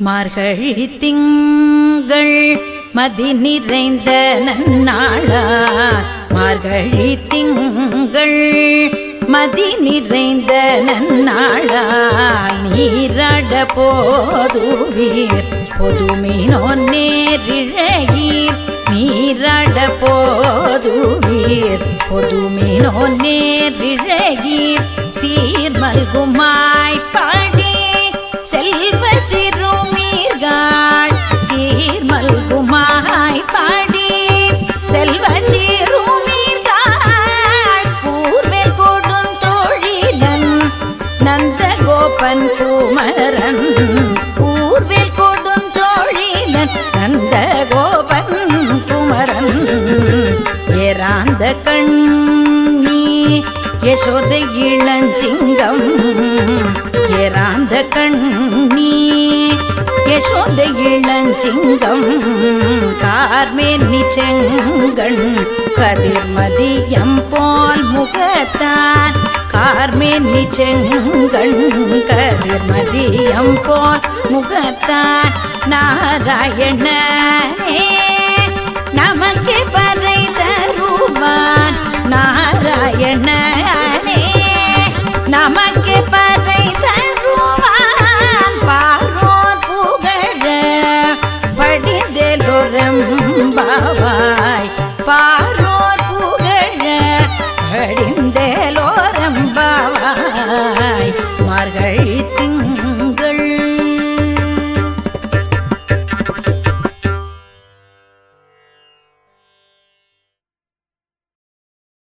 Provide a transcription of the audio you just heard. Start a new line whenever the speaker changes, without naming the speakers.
மார்கழி திங்கள் மதி நிறைந்த நன்னாளார். மார்கழி திங்கள் மதி நிறைந்த நன்னாளால் நீராட போதுவீர். பொதுமினோ நேரிழையீர். நீராட போதுவீர். பொதுமினோ நேரிழையீர். சீர்மல்குமாய் கோபன் குமரன் பூர்வேல் கொடுந்தோழிலன் அந்த கோபன் குமரன். ஏராந்த நீ யசோத இளஞ்சிங்கம். ஏராந்த நீ யசோத இளஞ்சிங்கம். கார்மேனி செங்கண் கதிர்மதியம் போல் முகத்தான் கார்மேனி செங்கண் கதிர்மதியம் போல் முகத்தான் நாராயணே